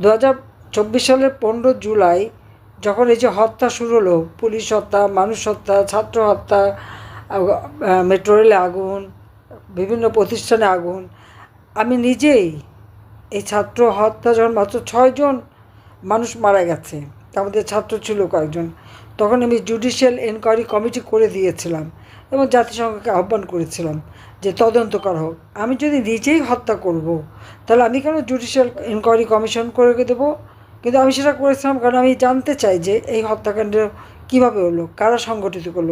দু হাজার চব্বিশ সালের পনেরো জুলাই যখন এই যে হত্যা শুরু হলো, পুলিশ হত্যা, মানুষ হত্যা, ছাত্র হত্যা মেট্রো রেলে আগুন, বিভিন্ন প্রতিষ্ঠানে আগুন, আমি নিজেই এই ছাত্র হত্যা যখন মাত্র ছয়জন মানুষ মারা গেছে মধ্যে ছাত্র ছিল কয়েকজন, তখন আমি জুডিশিয়াল এনকোয়ারি কমিটি করে দিয়েছিলাম। এবং জাতিসংঘকে আহ্বান করেছিলাম যে তদন্ত করা। হোক আমি যদি নিজেই হত্যা করব, তাহলে আমি কেন জুডিশিয়াল এনকোয়ারি কমিশন করে দেবো? কিন্তু আমি সেটা করেছিলাম কারণ আমি জানতে চাই যে এই হত্যাকাণ্ড কীভাবে হলো, কারা সংগঠিত করল?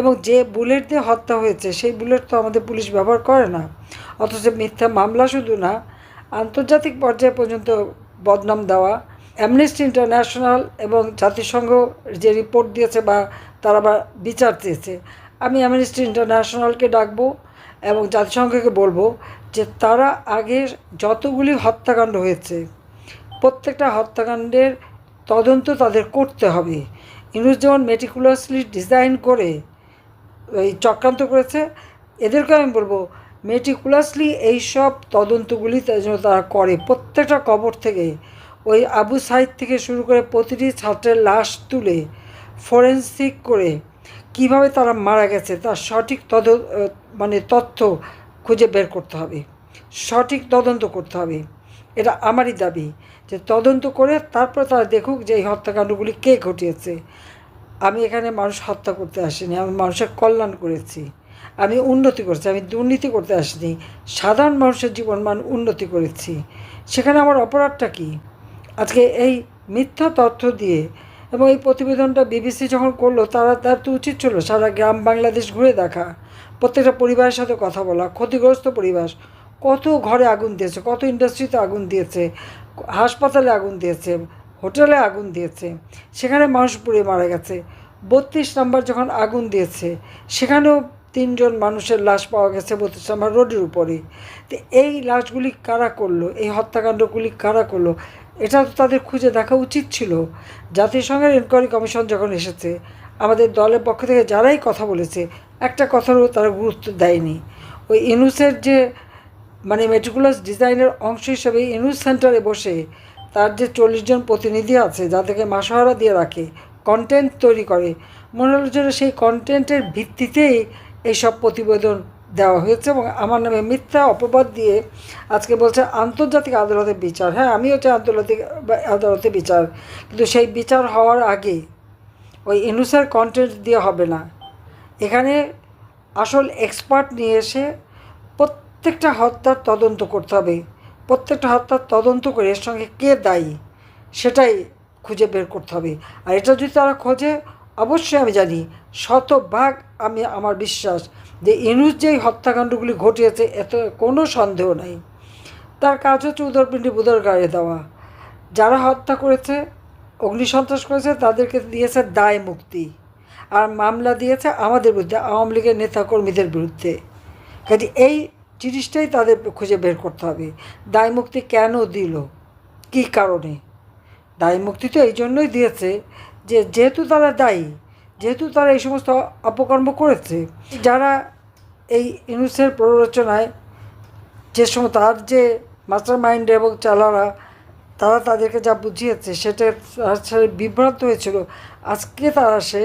এবং যে বুলেট দিয়ে হত্যা হয়েছে, সেই বুলেট তো আমাদের পুলিশ ব্যবহার করে না। অথচ মিথ্যা মামলা শুধু না, আন্তর্জাতিক পর্যায়ে পর্যন্ত বদনাম দেওয়া অ্যামনেস্টি ইন্টারন্যাশনাল এবং জাতিসংঘ যে রিপোর্ট দিয়েছে বা তারা বিচার চেয়েছে আমি অ্যামনেস্টি ইন্টারন্যাশনালকে ডাকবো এবং জাতিসংঘকে বলব যে তারা আগের যতগুলি হত্যাকাণ্ড হয়েছে, প্রত্যেকটা হত্যাকাণ্ডের তদন্ত তাদের করতে হবে। ইউনুস যেমন মেটিকুলাসলি ডিজাইন করে, এই চক্রান্ত করেছে এদেরকে আমি বলব মেটিকুলাসলি এইসব তদন্তগুলি জন্য তারা করে। প্রত্যেকটা কবর থেকে ওই আবু সাইদ থেকে শুরু করে প্রতিটি ছাত্রের লাশ তুলে ফরেন্সিক করে কীভাবে তারা মারা গেছে, তার সঠিক তদ মানে তথ্য খুঁজে বের করতে হবে, সঠিক তদন্ত করতে হবে। এটা আমারই দাবি যে তদন্ত করে তারপর তারা দেখুক যে এই হত্যাকাণ্ডগুলি কে ঘটিয়েছে। আমি এখানে মানুষ হত্যা করতে আসিনি, আমি মানুষের কল্যাণ করেছি, আমি উন্নতি করেছি, আমি দুর্নীতি করতে আসিনি, সাধারণ মানুষের জীবনমান উন্নতি করেছি। সেখানে আমার অপরাধটা কী? আজকে এই মিথ্যা তথ্য দিয়ে এবং এই প্রতিবেদনটা বিবিসি যখন করল, তারা তার তো উচিত ছিল সারা গ্রাম বাংলাদেশ ঘুরে দেখা, প্রত্যেকটা পরিবারের সাথে কথা বলা, ক্ষতিগ্রস্ত পরিবার কত ঘরে আগুন দিয়েছে, কত ইন্ডাস্ট্রিতে আগুন দিয়েছে, হাসপাতালে আগুন দিয়েছে, হোটেলে আগুন দিয়েছে, সেখানে মানুষ পুড়ে মারা গেছে, বত্রিশ নাম্বার যখন আগুন দিয়েছে, সেখানেও তিনজন মানুষের লাশ পাওয়া গেছে বত্রিশ নাম্বার রোডের উপরে তো এই লাশগুলি কারা করল, এই হত্যাকাণ্ডগুলি কারা করল এটা তাদের খুঁজে দেখা উচিত ছিল। জাতিসংঘের এনকোয়ারি কমিশন যখন এসেছে, আমাদের দলের পক্ষ থেকে যারাই কথা বলেছে, একটা কথারও তারা গুরুত্ব দেয়নি। ওই ইনুসের যে মানে মেট্রিকুলাস ডিজাইনের অংশ হিসেবে ইনুস সেন্টারে বসে তার যে চল্লিশ জন প্রতিনিধি আছে যাদেরকে মাসোহারা দিয়ে রাখে কন্টেন্ট তৈরি করে, মনে যেন সেই কন্টেন্টের ভিত্তিতেই এইসব প্রতিবেদন দেওয়া হয়েছে এবং আমার নামে মিথ্যা অপবাদ দিয়ে আজকে বলছে আন্তর্জাতিক আদালতে বিচার। হ্যাঁ আমিও চাই আন্তর্জাতিক আদালতে বিচার। কিন্তু সেই বিচার হওয়ার আগে ওই ইনুসের কন্টেন্ট দিয়ে হবে না। এখানে আসল এক্সপার্ট নিয়ে এসে প্রত্যেকটা হত্যার তদন্ত করতে হবে। প্রত্যেকটা হত্যার তদন্ত করে এর সঙ্গে কে দায়ী সেটাই খুঁজে বের করতে হবে। আর এটা যদি তারা খোঁজে অবশ্যই আমি জানি, শতভাগ আমি আমার বিশ্বাস যে ইনুস যেই হত্যাকাণ্ডগুলি ঘটিয়েছে এত কোনো সন্দেহ নাই। তার কাজ হচ্ছে উদরপিণ্ডি বুদর গাড়ি দেওয়া। যারা হত্যা করেছে, অগ্নিসন্ত্রাস করেছে, তাদেরকে দিয়েছে দায় মুক্তি আর মামলা দিয়েছে আমাদের বিরুদ্ধে, আওয়ামী লীগের নেতাকর্মীদের বিরুদ্ধে। কাজে এই জিনিসটাই তাদের খুঁজে বের করতে হবে। দায় মুক্তি কেন দিল? কী কারণে? দায় মুক্তি তো এই জন্যই দিয়েছে যে যেহেতু তারা দায়ী, যেহেতু তারা এই সমস্ত অপকর্ম করেছে, যারা এই ইনুসের প্ররোচনায় যে সময় তার যে মাস্টার মাইন্ড এবং চালারা, তারা তাদেরকে যা বুঝিয়েছে সেটা বিভ্রান্ত হয়েছিল। আজকে তারা সে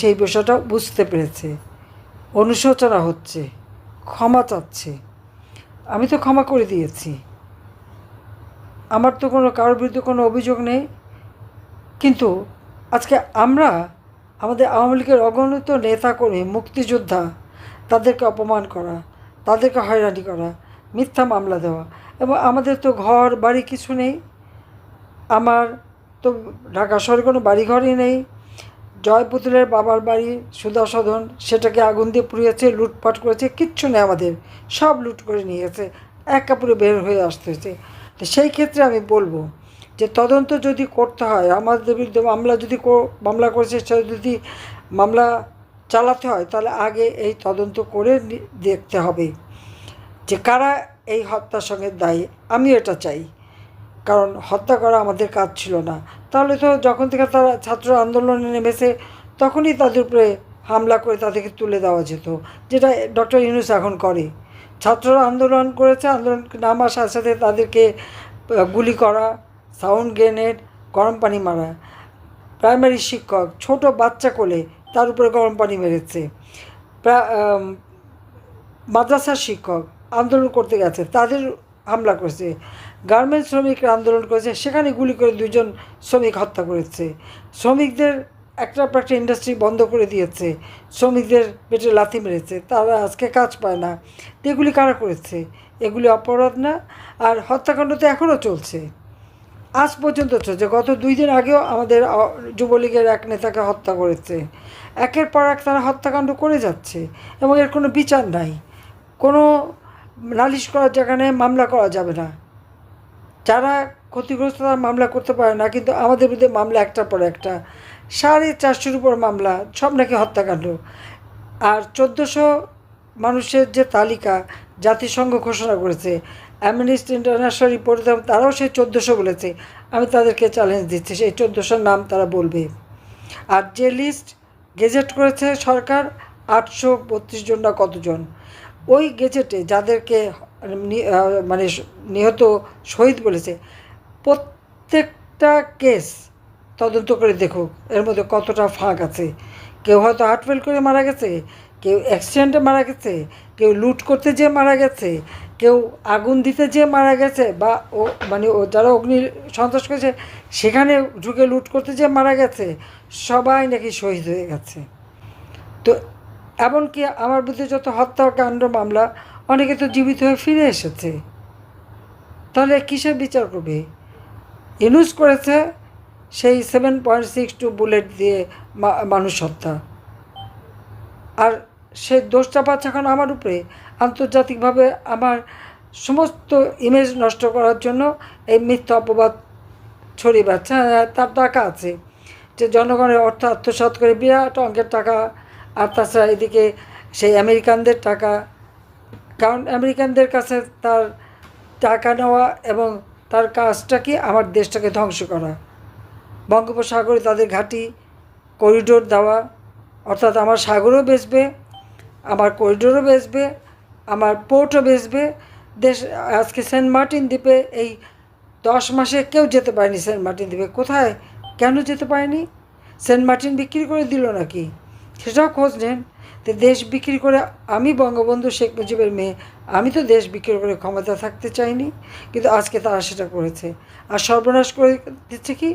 সেই বিষয়টা বুঝতে পেরেছে। অনুশোচনা হচ্ছে, ক্ষমা চাচ্ছে। আমি তো ক্ষমা করে দিয়েছি। আমার তো কোনো, কারোর বিরুদ্ধে কোনো অভিযোগ নেই। কিন্তু আজকে আমরা আমাদের আওয়ামী লীগের অগণিত নেতাকর্মী, মুক্তিযোদ্ধা, তাদেরকে অপমান করা, তাদেরকে হয়রানি করা, মিথ্যা মামলা দেওয়া এবং আমাদের তো ঘর, বাড়ি কিছু নেই। আমার তো ঢাকা শহরে কোনো বাড়িঘরই নেই। জয় পুতুলের বাবার বাড়ি সুধা সদন সেটাকে আগুন দিয়ে পুড়িয়েছে, লুটপাট করেছে, কিচ্ছু নেই আমাদের। সব লুট করে নিয়েছে এক কাপড়ে বের হয়ে আসতে হয়েছে তো সেই ক্ষেত্রে আমি বলব যে তদন্ত যদি করতে হয় আমাদের বিরুদ্ধে মামলা যদি মামলা করেছে সেটা যদি মামলা চালাতে হয়, তাহলে আগে এই তদন্ত করে দেখতে হবে যে কারা এই হত্যার সঙ্গে দায়ী। আমি এটা চাই। কারণ হত্যা করা আমাদের কাজ ছিল না। তাহলে তো যখন থেকে তারা ছাত্র আন্দোলনে নেমেছে, তখনই তাদের উপরে হামলা করে তাদেরকে তুলে দেওয়া যেত, যেটা ডক্টর ইউনুস এখন করে। ছাত্ররা আন্দোলন করেছে, আন্দোলন নামার সাথে সাথে তাদেরকে গুলি করা সাউন্ড গ্রেনেড গরম পানি মারা। প্রাইমারি শিক্ষক, ছোট বাচ্চা কোলে তার উপরে গরম পানি মেরেছে। মাদ্রাসার শিক্ষক আন্দোলন করতে গেছে, তাদের হামলা করেছে। গার্মেন্টস শ্রমিকরা আন্দোলন করেছে, সেখানে গুলি করে দুজন শ্রমিক হত্যা করেছে। শ্রমিকদের একটা পর একটা ইন্ডাস্ট্রি বন্ধ করে দিয়েছে। শ্রমিকদের পেটে লাথি মেরেছে, তারা আজকে কাজ পায় না। এগুলি কারা করেছে? এগুলি অপরাধ না? আর হত্যাকাণ্ড তো এখনও চলছে। আজ পর্যন্ত চলছে গত দুই দিন আগেও আমাদের যুবলীগের এক নেতাকে হত্যা করেছে। একের পর এক তারা হত্যাকাণ্ড করে যাচ্ছে এবং এর কোনো বিচার নাই। কোনো নালিশ করার জায়গা নেই, মামলা করা যাবে না। যারা ক্ষতিগ্রস্ত তারা মামলা করতে পারে না, কিন্তু আমাদের বিরুদ্ধে মামলা একটার পর একটা। সাড়ে চারশোর উপর মামলা, সব নাকি হত্যাকাণ্ড। আর চোদ্দোশো মানুষের যে তালিকা জাতিসংঘ ঘোষণা করেছে অ্যামনিস্ট ইন্টারন্যাশনাল রিপোর্ট তারাও সেই চোদ্দোশো বলেছে। আমি তাদেরকে চ্যালেঞ্জ দিচ্ছি, সেই চোদ্দোশোর নাম তারা বলবে। আর যে লিস্ট গেজেট করেছে সরকার, আটশো বত্রিশ জন না কতজন? ওই গেজেটে যাদেরকে মানে নিহত শহীদ বলেছে, প্রত্যেকটা কেস তদন্ত করে দেখুক, এর মধ্যে কতটা ফাঁক আছে। কেউ হয়তো হার্ট ফেল করে মারা গেছে, কেউ অ্যাক্সিডেন্টে মারা গেছে, কেউ লুট করতে যেয়ে মারা গেছে কেউ আগুন দিতে যেয়ে মারা গেছে বা ও মানে ও যারা অগ্নি সন্ত্রাস করেছে, সেখানে ঢুকে লুট করতে যেয়ে মারা গেছে, সবাই নাকি শহীদ হয়ে গেছে। তো এমনকি আমার বিরুদ্ধে যত হত্যাকাণ্ড মামলা, অনেকে তো জীবিত হয়ে ফিরে এসেছে। তাহলে কিসের বিচার করবে? ইউজ করেছে সেই seven point six two bullet দিয়ে মানুষ হত্যা। আর সে দোষটা পাচ্ছে এখন আমার উপরে। আন্তর্জাতিকভাবে আমার সমস্ত ইমেজ নষ্ট করার জন্য এই মিথ্যা অপবাদ ছড়িয়ে বেড়াচ্ছে। হ্যাঁ, তার টাকা আছে যে জনগণের অর্থ আত্মসাৎ করে বিরাট অঙ্কের টাকা আর তাছাড়া এদিকে সেই আমেরিকানদের টাকা। কারণ আমেরিকানদের কাছে তার টাকা নেওয়া এবং তার কাজটা কি? আমার দেশটাকে ধ্বংস করা। বঙ্গোপসাগরে তাদের ঘাঁটি করিডোর দেওয়া অর্থাৎ আমার সাগরও বেচবে আমার করিডোরও বেচবে আমার পোর্টও বেচবে দেশ, আজকে সেন্ট মার্টিন দ্বীপে এই দশ মাসে কেউ যেতে পারেনি সেন্ট মার্টিন দ্বীপে। কোথায়? কেন যেতে পারেনি? সেন্ট মার্টিন বিক্রি করে দিল নাকি? সেটাও খোঁজ নেন। তো দেশ বিক্রি করে, আমি বঙ্গবন্ধু শেখ মুজিবের মেয়ে, আমি তো দেশ বিক্রি করে ক্ষমতা থাকতে চাইনি, কিন্তু আজকে তারা সেটা করেছে। আর সর্বনাশ করে দিচ্ছে কি?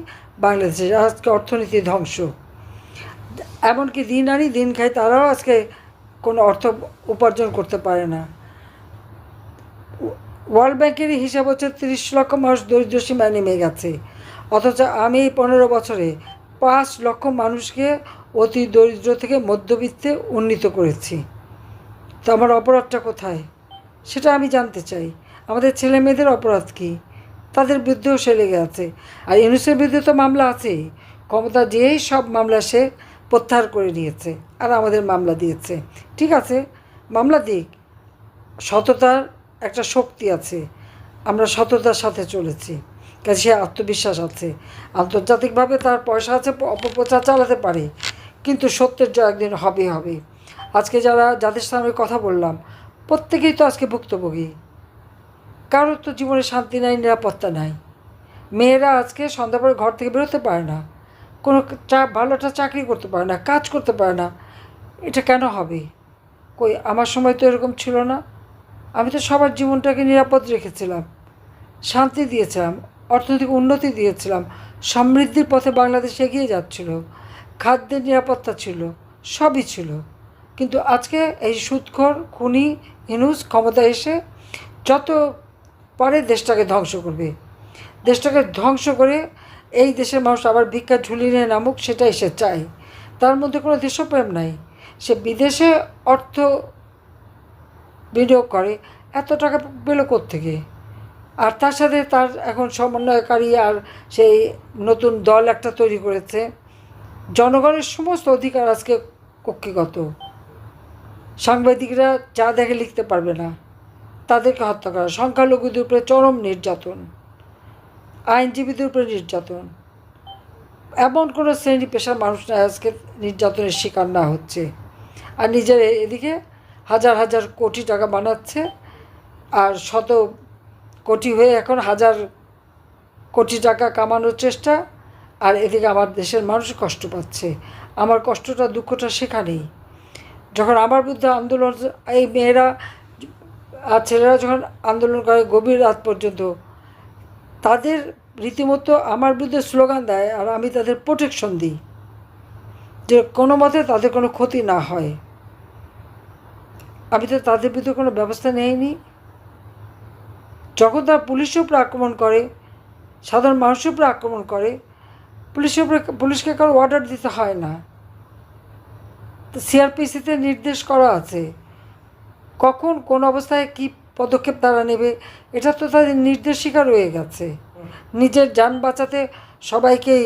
বাংলাদেশে আজকে অর্থনীতি ধ্বংস। এমনকি দিন আনি দিন খাই তারাও আজকে কোনো অর্থ উপার্জন করতে পারে না। ওয়ার্ল্ড ব্যাংকের হিসাব হচ্ছে তিরিশ লক্ষ মানুষ দরিদ্র সীমায় নেমে গেছে। অথচ আমি এই পনেরো বছরে পাঁচ লক্ষ মানুষকে অতি দরিদ্র থেকে মধ্যবিত্তে উন্নীত করেছি। তো আমার অপরাধটা কোথায়? সেটা আমি জানতে চাই। আমাদের ছেলে মেয়েদের অপরাধ কী? তাদের বিরুদ্ধেও সে লেগে আছে। আর ইউনুসের বিরুদ্ধে তো মামলা আছেই। ক্ষমতা দিয়েই সব মামলা সে প্রত্যাহার করে নিয়েছে আর আমাদের মামলা দিয়েছে। ঠিক আছে? মামলা দিক। সততার একটা শক্তি আছে। আমরা সততার সাথে চলেছি। কাজে সে আত্মবিশ্বাস আছে। আন্তর্জাতিকভাবে তার পয়সা আছে, অপপ্রচার চালাতে পারে। কিন্তু সত্যের জয় একদিন হবে হবে। আজকে যারা, যাদের সামনে কথা বললাম, প্রত্যেকেই তো আজকে ভুক্তভোগী। কারোর তো জীবনে শান্তি নাই, নিরাপত্তা নাই। মেয়েরা আজকে সন্ধ্যা পরে ঘর থেকে বেরোতে পারে না। কোনো চা ভালো একটা চাকরি করতে পারে না, কাজ করতে পারে না, এটা কেন হবে? কই, আমার সময় তো এরকম ছিল না। আমি তো সবার জীবনটাকে নিরাপদ রেখেছিলাম, শান্তি দিয়েছিলাম, অর্থনৈতিক উন্নতি দিয়েছিলাম, সমৃদ্ধির পথে বাংলাদেশ এগিয়ে যাচ্ছিল, খাদ্যের নিরাপত্তা ছিল, সবই ছিল। কিন্তু আজকে এই সুদখোর খুনি হিনুস ক্ষমতা এসে যত পারে দেশটাকে ধ্বংস করবে। দেশটাকে ধ্বংস করে এই দেশের মানুষ আবার ভিক্ষা ঝুলি নিয়ে নামুক, সেটাই সে চায়। তার মধ্যে কোনো দেশপ্রেম নাই। সে বিদেশে অর্থ বিনিয়োগ করে, এত টাকা পেল থেকে আর তার সাথে তার এখন সমন্বয়কারী আর সেই নতুন দল একটা তৈরি করেছে। জনগণের সমস্ত অধিকার আজকে কক্ষিগত। সাংবাদিকরা যা দেখে লিখতে পারবে না, তাদেরকে হত্যা করা, সংখ্যালঘুদের উপরে চরম নির্যাতন। আইনজীবীদের উপরে নির্যাতন। এমন কোনো শ্রেণি পেশার মানুষ না আজকে নির্যাতনের শিকার না হচ্ছে। আর নিজের এদিকে হাজার হাজার কোটি টাকা বানাচ্ছে আর শত কোটি হয়ে এখন হাজার কোটি টাকা কামানোর চেষ্টা আর এদিকে আমার দেশের মানুষ কষ্ট পাচ্ছে। আমার কষ্টটা, দুঃখটা সেখানেই। যখন আমার বিরুদ্ধে আন্দোলন, এই মেয়েরা আর ছেলেরা যখন আন্দোলন করে গভীর রাত পর্যন্ত তাদের রীতিমতো আমার বিরুদ্ধে স্লোগান দেয় আর আমি তাদের প্রোটেকশন দিই। যে কোনো মতে তাদের কোনো ক্ষতি না হয়। আমি তো তাদের বিরুদ্ধে কোনো ব্যবস্থা নেইনি। যখন তারা পুলিশের উপরে আক্রমণ করে, সাধারণ মানুষের উপরে আক্রমণ করে, পুলিশের উপরে, পুলিশকে কারও অর্ডার দিতে হয় না। তো সিআরপিসিতে নির্দেশ করা আছে। কখন, কোন অবস্থায় কি পদক্ষেপ তারা নেবে। এটা তো তাদের নির্দেশিকা রয়ে গেছে। নিজের যান বাঁচাতে সবাইকেই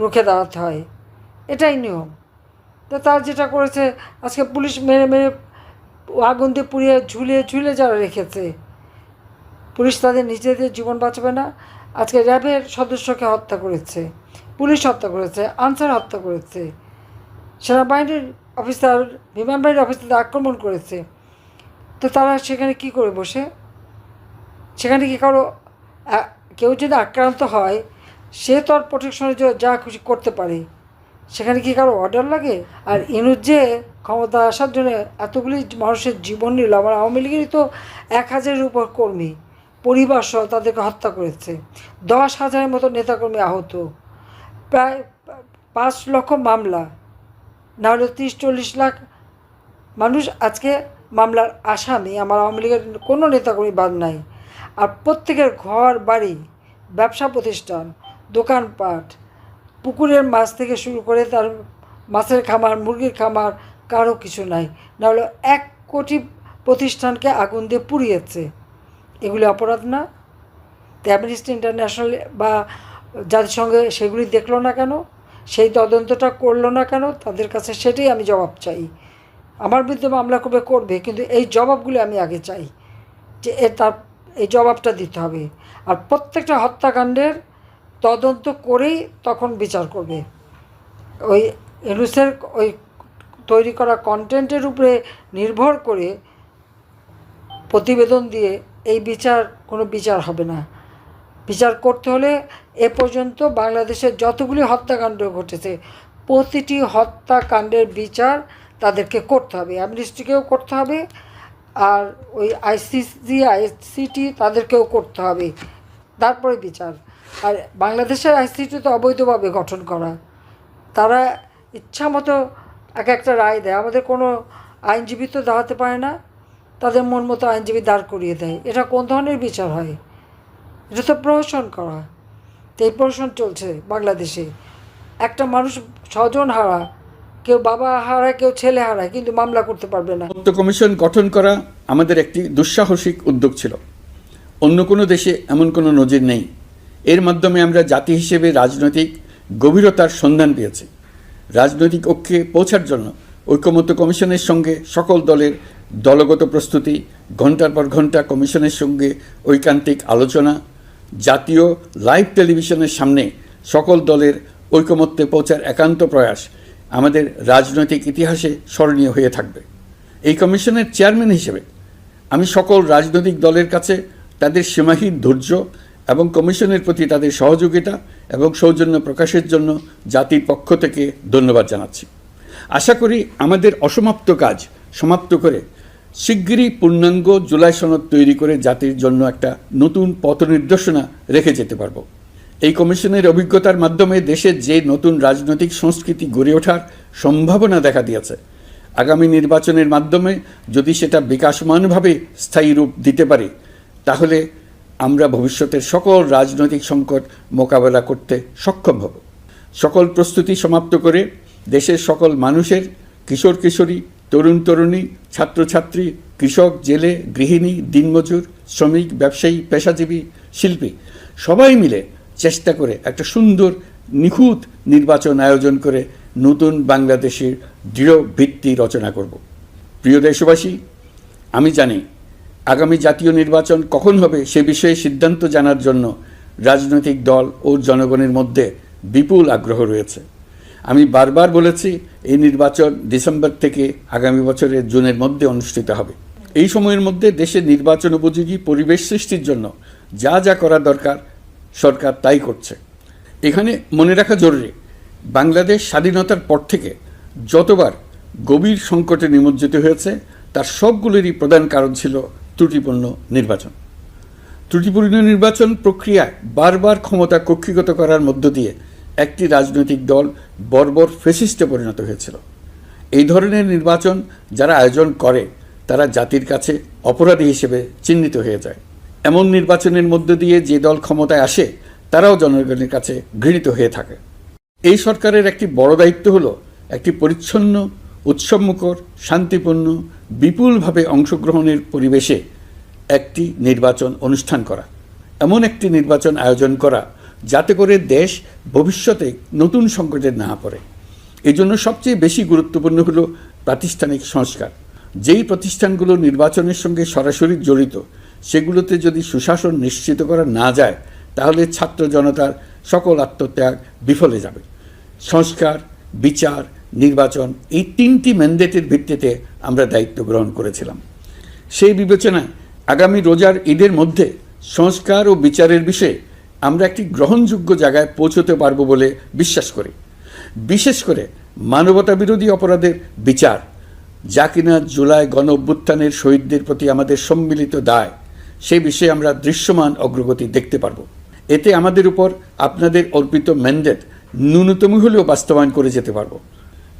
রুখে দাঁড়াতে হয়। এটাই নিয়ম। তো তার যেটা করেছে, আজকে পুলিশ মেরে মেরে আগুন দিয়ে পুড়িয়ে ঝুলিয়ে ঝুলে যারা রেখেছে, পুলিশ তাদের নিজেদের জীবন বাঁচাবে না। আজকে র্যাবের সদস্যকে হত্যা করেছে, পুলিশ হত্যা করেছে, আনসার হত্যা করেছে, সেনাবাহিনীর অফিসার, বিমান বাহিনীর অফিসার আক্রমণ করেছে। তো তারা সেখানে কি করে বসে? সেখানে কি কারও কেউ যদি আক্রান্ত হয়, সে তো আর প্রোটেকশনের জন্য যা খুশি করতে পারে। সেখানে কি কারও অর্ডার লাগে? আর ইনুর যে ক্ষমতা আসার জন্য এতগুলি মানুষের জীবন নিল, আমার আওয়ামী লীগেরই তো এক হাজারের উপর কর্মী, পরিবার সহ তাদেরকে হত্যা করেছে। দশ হাজারের মতো নেতাকর্মী আহত, প্রায় পাঁচ লক্ষ মামলা না হলে তিরিশ চল্লিশ লাখ মানুষ আজকে মামলার আসামি আমার আওয়ামী লীগের কোনো নেতাকর্মী বাদ নাই। আর প্রত্যেকের ঘর, বাড়ি, ব্যবসা প্রতিষ্ঠান, দোকানপাট, পুকুরের মাছ থেকে শুরু করে তার মাছের খামার, মুরগির খামার, কারও কিছু নাই। নাহলে এক কোটি প্রতিষ্ঠানকে আগুন দিয়ে পুড়িয়েছে। এগুলি অপরাধ না। তো ইন্টারন্যাশনাল বা জাতিসংঘে সেগুলি দেখল না কেন? সেই তদন্তটা করল না কেন? তাদের কাছে সেটাই আমি জবাব চাই। আমার বিরুদ্ধে মামলা করবে করবে, কিন্তু এই জবাবগুলি আমি আগে চাই যে এ তার, এই জবাবটা দিতে হবে। আর প্রত্যেকটা হত্যাকাণ্ডের তদন্ত করেই তখন বিচার করবে। ওই এনুসের ওই তৈরি করা কন্টেন্টের উপরে নির্ভর করে প্রতিবেদন দিয়ে এই বিচার, কোনো বিচার হবে না। বিচার করতে হলে এ পর্যন্ত বাংলাদেশের যতগুলি হত্যাকাণ্ড ঘটেছে, প্রতিটি হত্যাকাণ্ডের বিচার তাদেরকে করতে হবে, অ্যামনিস্টিকেও করতে হবে আর ওই আইসিসি আইসিটি তাদেরকেও করতে হবে। তারপরে বিচার। আর বাংলাদেশের আইসিটি তো অবৈধভাবে গঠন করা। তারা ইচ্ছা মতো এক একটা রায় দেয়। আমাদের কোনো আইনজীবী তো দাঁড়াতে পারে না। তাদের মন মতো আইনজীবী দাঁড় করিয়ে দেয়। এটা কোন ধরনের বিচার হয়? এটা তো প্রহসন করা। তো এই প্রহসন চলছে বাংলাদেশে। একটা মানুষ স্বজন হারা কেউ বাবা হারায়, কেউ ছেলে হারায়, কিন্তু মামলা করতে পারবে না। তথ্য কমিশন গঠন করা আমাদের একটি দুঃসাহসিক উদ্যোগ ছিল। অন্য কোনো দেশে এমন কোনো নজির নেই। এর মাধ্যমে আমরা জাতি হিসেবে রাজনৈতিক গভীরতার সন্ধান পেয়েছি। রাজনৈতিক ঐক্যে পৌঁছার জন্য ঐক্যমত্য কমিশনের সঙ্গে সকল দলের দলগত প্রস্তুতি ঘণ্টার পর ঘণ্টা কমিশনের সঙ্গে ঐকান্তিক আলোচনা, জাতীয় লাইভ টেলিভিশনের সামনে সকল দলের ঐকমত্যে পৌঁছার একান্ত প্রয়াস আমাদের রাজনৈতিক ইতিহাসে স্মরণীয় হয়ে থাকবে। এই কমিশনের চেয়ারম্যান হিসেবে আমি সকল রাজনৈতিক দলের কাছে তাদের সীমাহীন ধৈর্য এবং কমিশনের প্রতি তাদের সহযোগিতা এবং সৌজন্য প্রকাশের জন্য জাতির পক্ষ থেকে ধন্যবাদ জানাচ্ছি। আশা করি আমাদের অসমাপ্ত কাজ সমাপ্ত করে শিগগিরই পূর্ণাঙ্গ জুলাই সনদ তৈরি করে জাতির জন্য একটা নতুন পথ নির্দেশনা রেখে যেতে পারব। এই কমিশনের অভিজ্ঞতার মাধ্যমে দেশের যে নতুন রাজনৈতিক সংস্কৃতি গড়ে ওঠার সম্ভাবনা দেখা দিয়েছে। আগামী নির্বাচনের মাধ্যমে যদি সেটা বিকাশমানভাবে স্থায়ী রূপ দিতে পারে, তাহলে আমরা ভবিষ্যতের সকল রাজনৈতিক সংকট মোকাবেলা করতে সক্ষম হব। সকল প্রস্তুতি সমাপ্ত করে দেশের সকল মানুষের কিশোর কিশোরী, তরুণ তরুণী, ছাত্রছাত্রী, কৃষক, জেলে, গৃহিণী, দিনমজুর, শ্রমিক, ব্যবসায়ী, পেশাজীবী, শিল্পী সবাই মিলে চেষ্টা করে একটা সুন্দর, নিখুঁত নির্বাচন আয়োজন করে নতুন বাংলাদেশের দৃঢ় ভিত্তি রচনা করব। প্রিয় দেশবাসী, আমি জানি আগামী জাতীয় নির্বাচন কখন হবে সে বিষয়ে সিদ্ধান্ত জানার জন্য রাজনৈতিক দল ও জনগণের মধ্যে বিপুল আগ্রহ রয়েছে। আমি বারবার বলেছি, এই নির্বাচন ডিসেম্বর থেকে আগামী বছরের জুনের মধ্যে অনুষ্ঠিত হবে। এই সময়ের মধ্যে দেশের নির্বাচন উপযোগী পরিবেশ সৃষ্টির জন্য যা যা করা দরকার সরকার তাই করছে। এখানে মনে রাখা জরুরি, বাংলাদেশ স্বাধীনতার পর থেকে যতবার গভীর সংকটে নিমজ্জিত হয়েছে, তার সবগুলোরই প্রধান কারণ ছিল ত্রুটিপূর্ণ নির্বাচন। ত্রুটিপূর্ণ নির্বাচন প্রক্রিয়ায় বারবার ক্ষমতা কক্ষিগত করার মধ্য দিয়ে একটি রাজনৈতিক দল বর্বর ফেসিস্টে পরিণত হয়েছিল। এই ধরনের নির্বাচন যারা আয়োজন করে, তারা জাতির কাছে অপরাধী হিসেবে চিহ্নিত হয়ে যায়। এমন নির্বাচনের মধ্য দিয়ে যে দল ক্ষমতায় আসে, তারাও জনগণের কাছে ঘৃণিত হয়ে থাকে। এই সরকারের একটি বড় দায়িত্ব হলো একটি পরিচ্ছন্ন, উৎসবমুখর, শান্তিপূর্ণ, বিপুলভাবে অংশগ্রহণের পরিবেশে একটি নির্বাচন অনুষ্ঠান করা, এমন একটি নির্বাচন আয়োজন করা যাতে করে দেশ ভবিষ্যতে নতুন সংকটে না পড়ে। এই জন্য সবচেয়ে বেশি গুরুত্বপূর্ণ হলো প্রাতিষ্ঠানিক সংস্কার। যেই প্রতিষ্ঠানগুলো নির্বাচনের সঙ্গে সরাসরি জড়িত সেগুলোতে যদি সুশাসন নিশ্চিত করা না যায়, তাহলে ছাত্র জনতার সকল আত্মত্যাগ বিফলে যাবে। সংস্কার, বিচার, নির্বাচন এই তিনটি ম্যান্ডেটের ভিত্তিতে আমরা দায়িত্ব গ্রহণ করেছিলাম। সেই বিবেচনায় আগামী রোজার ঈদের মধ্যে সংস্কার ও বিচারের বিষয়ে আমরা একটি গ্রহণযোগ্য জায়গায় পৌঁছতে পারব বলে বিশ্বাস করি। বিশেষ করে মানবতা বিরোধী অপরাধের বিচার, যা কিনা জুলাই গণ অভ্যুত্থানের শহীদদের প্রতি আমাদের সম্মিলিত দায় সেই বিষয়ে আমরা দৃশ্যমান অগ্রগতি দেখতে পারব। এতে আমাদের উপর আপনাদের অর্পিত ম্যান্ডেট ন্যূনতম হলেও বাস্তবায়ন করে যেতে পারব।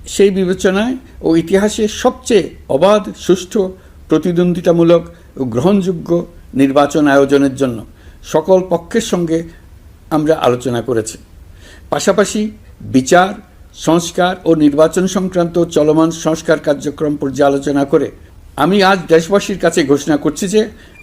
সেই বিবেচনায় ও ইতিহাসে সবচেয়ে অবাধ, সুষ্ঠু, প্রতিদ্বন্দ্বিতামূলক ও গ্রহণযোগ্য নির্বাচন আয়োজনের জন্য সকল পক্ষের সঙ্গে আমরা আলোচনা করেছি। পাশাপাশি বিচার, সংস্কার ও নির্বাচন সংক্রান্ত চলমান সংস্কার কার্যক্রম পর্যালোচনা করে আমি আজ দেশবাসীর কাছে ঘোষণা করছি যে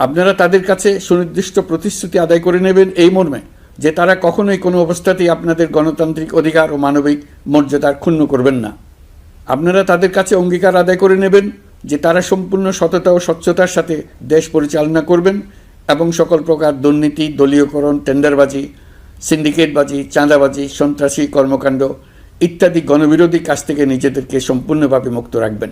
আপনারা তাদের কাছে সুনির্দিষ্ট প্রতিশ্রুতি আদায় করে নেবেন এই মর্মে যে তারা কখনোই কোনো অবস্থাতেই আপনাদের গণতান্ত্রিক অধিকার ও মানবিক মর্যাদার ক্ষুণ্ণ করবেন না। আপনারা তাদের কাছে অঙ্গীকার আদায় করে নেবেন যে তারা সম্পূর্ণ সততা ও স্বচ্ছতার সাথে দেশ পরিচালনা করবেন এবং সকল প্রকার দুর্নীতি, দলীয়করণ, টেন্ডারবাজি, সিন্ডিকেটবাজি, চাঁদাবাজি, সন্ত্রাসী কর্মকাণ্ড ইত্যাদি গণবিরোধী কাজ থেকে নিজেদেরকে সম্পূর্ণভাবে মুক্ত রাখবেন।